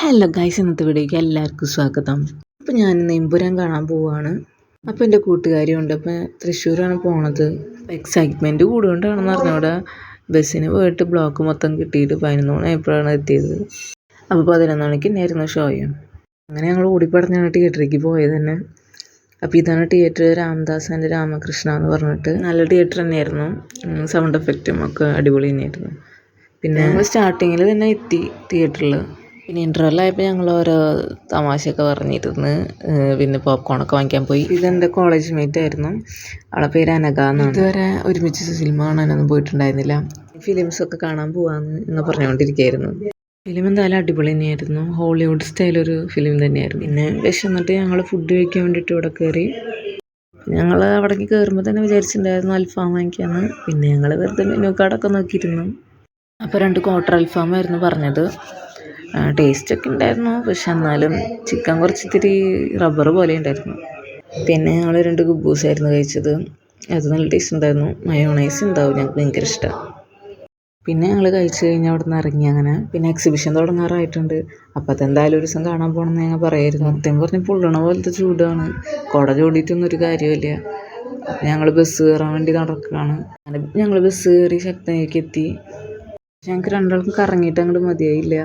Hello guys ഇന്നത്തെ വീഡിയോയ്ക്ക് എല്ലാവർക്കും സ്വാഗതം. അപ്പോൾ ഞാൻ നെമ്പുരാൻ കാണാൻ പോവുകയാണ് അപ്പോൾ എന്റെ കൂട്ടുകാരിയുണ്ട് അപ്പോൾ തൃശ്ശൂരാണ് പോണത്. എക്സൈറ്റ്മെന്റ് കൂടുകൊണ്ടാണെന്ന് അറിഞ്ഞൂടെ ബസ്സിന് പോയിട്ട് ബ്ലോക്ക് മൊത്തം കിട്ടിയിട്ട് പതിനൊന്ന് മണി ആയപ്പോഴാണ് എത്തിയത്. അപ്പോൾ പതിനൊന്ന് മണിക്ക് തന്നെയായിരുന്നു ഷോയും അങ്ങനെ ഞങ്ങൾ ഓടിപ്പടഞ്ഞാണ് തിയേറ്ററിലേക്ക് പോയത് തന്നെ. അപ്പോൾ ഇതാണ് തിയേറ്റർ രാംദാസ് ആൻഡ് രാമകൃഷ്ണ എന്ന് പറഞ്ഞിട്ട്. നല്ല തിയേറ്റർ തന്നെയായിരുന്നു. സൗണ്ട് എഫക്റ്റും ഒക്കെ അടിപൊളി തന്നെയായിരുന്നു. പിന്നെ സ്റ്റാർട്ടിങ്ങിൽ തന്നെ എത്തി തിയേറ്ററിൽ പിന്നെ ഇന്റർവെൽ ആയപ്പോൾ ഞങ്ങൾ ഓരോ തമാശയൊക്കെ പറഞ്ഞിരുന്ന്. പിന്നെ പോപ്കോണൊക്കെ വാങ്ങിക്കാൻ പോയി. ഇതെന്റെ കോളേജ് മേറ്റ് ആയിരുന്നു. അവളെ പേര് അനഘ എന്നാണ്. ഇതുവരെ ഒരുമിച്ച് സിനിമ കാണാനൊന്നും പോയിട്ടുണ്ടായിരുന്നില്ല. ഫിലിംസ് ഒക്കെ കാണാൻ പോവാന്ന് എന്ന് പറഞ്ഞുകൊണ്ടിരിക്കുകയായിരുന്നു ഫിലിം എന്തായാലും അടിപൊളി തന്നെയായിരുന്നു. ഹോളിവുഡ് സ്റ്റൈൽ ഒരു ഫിലിം തന്നെയായിരുന്നു. പിന്നെ വിശന്നിട്ട് ഞങ്ങൾ ഫുഡ് കഴിക്കാൻ വേണ്ടിയിട്ട് ഇവിടെ കയറി ഞങ്ങൾ അവിടേക്ക് കയറുമ്പോൾ തന്നെ വിചാരിച്ചിട്ടുണ്ടായിരുന്നു അൽഫാം വാങ്ങിക്കാന്ന്. പിന്നെ ഞങ്ങൾ വെറുതെ മെനു കാർഡൊക്കെ നോക്കിയിരുന്നു. അപ്പോൾ രണ്ട് ക്വാർട്ടർ അൽഫാമായിരുന്നു പറഞ്ഞത്. ടേസ്റ്റ് ഒക്കെ ഉണ്ടായിരുന്നു. പക്ഷെ എന്നാലും ചിക്കൻ കുറച്ച് ഇത്തിരി റബ്ബർ പോലെ ഉണ്ടായിരുന്നു. പിന്നെ ഞങ്ങൾ രണ്ട് കുബൂസായിരുന്നു കഴിച്ചത്. അത് നല്ല ടേസ്റ്റ് ഉണ്ടായിരുന്നു. മയോണൈസ് ഉണ്ടാവും ഞങ്ങൾക്ക് ഭയങ്കര ഇഷ്ടമാണ് പിന്നെ ഞങ്ങൾ കഴിച്ച് കഴിഞ്ഞ് അവിടെ നിന്ന് ഇറങ്ങി അങ്ങനെ. പിന്നെ എക്സിബിഷൻ തുടങ്ങാറായിട്ടുണ്ട്. അപ്പോൾ അതെന്തായാലും ഒരു ദിവസം കാണാൻ പോകണമെന്ന് ഞങ്ങൾ പറയായിരുന്നു. സത്യം പറഞ്ഞ് പൊള്ളണ പോലത്തെ ചൂടാണ്. കുട ചൂടിയിട്ടൊന്നും ഒരു കാര്യമില്ല ഞങ്ങൾ ബസ് കയറാൻ വേണ്ടി നടക്കുകയാണ് അങ്ങനെ ഞങ്ങൾ ബസ് കയറി ശക്തനേക്ക് എത്തി. ഞങ്ങൾക്ക് രണ്ടാൾക്കും കറങ്ങിയിട്ട് അങ്ങോട്ട് മതിയായില്ല.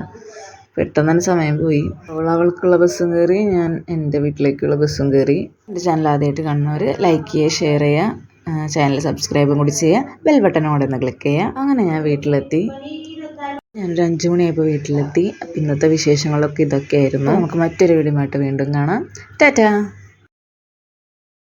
പെട്ടെന്ന് തന്നെ സമയം പോയി. അവൾ അവൾക്കുള്ള ബസ്സും കയറി ഞാൻ എന്റെ വീട്ടിലേക്കുള്ള ബസ്സും കയറി. എന്റെ ചാനൽ ആദ്യമായിട്ട് കാണുന്നവർ ലൈക്ക് ചെയ്യുക ഷെയർ ചെയ്യുക ചാനൽ സബ്സ്ക്രൈബും കൂടി ചെയ്യുക ബെൽ ബട്ടൺ ഒന്ന് ക്ലിക്ക് ചെയ്യുക. അങ്ങനെ ഞാൻ വീട്ടിലെത്തി. ഞാനൊരു അഞ്ച് മണിയായപ്പോൾ വീട്ടിലെത്തി. അപ്പം ഇന്നത്തെ വിശേഷങ്ങളൊക്കെ ഇതൊക്കെയായിരുന്നു. നമുക്ക് മറ്റൊരു വീഡിയോ വീണ്ടും കാണാം. ടാറ്റാ!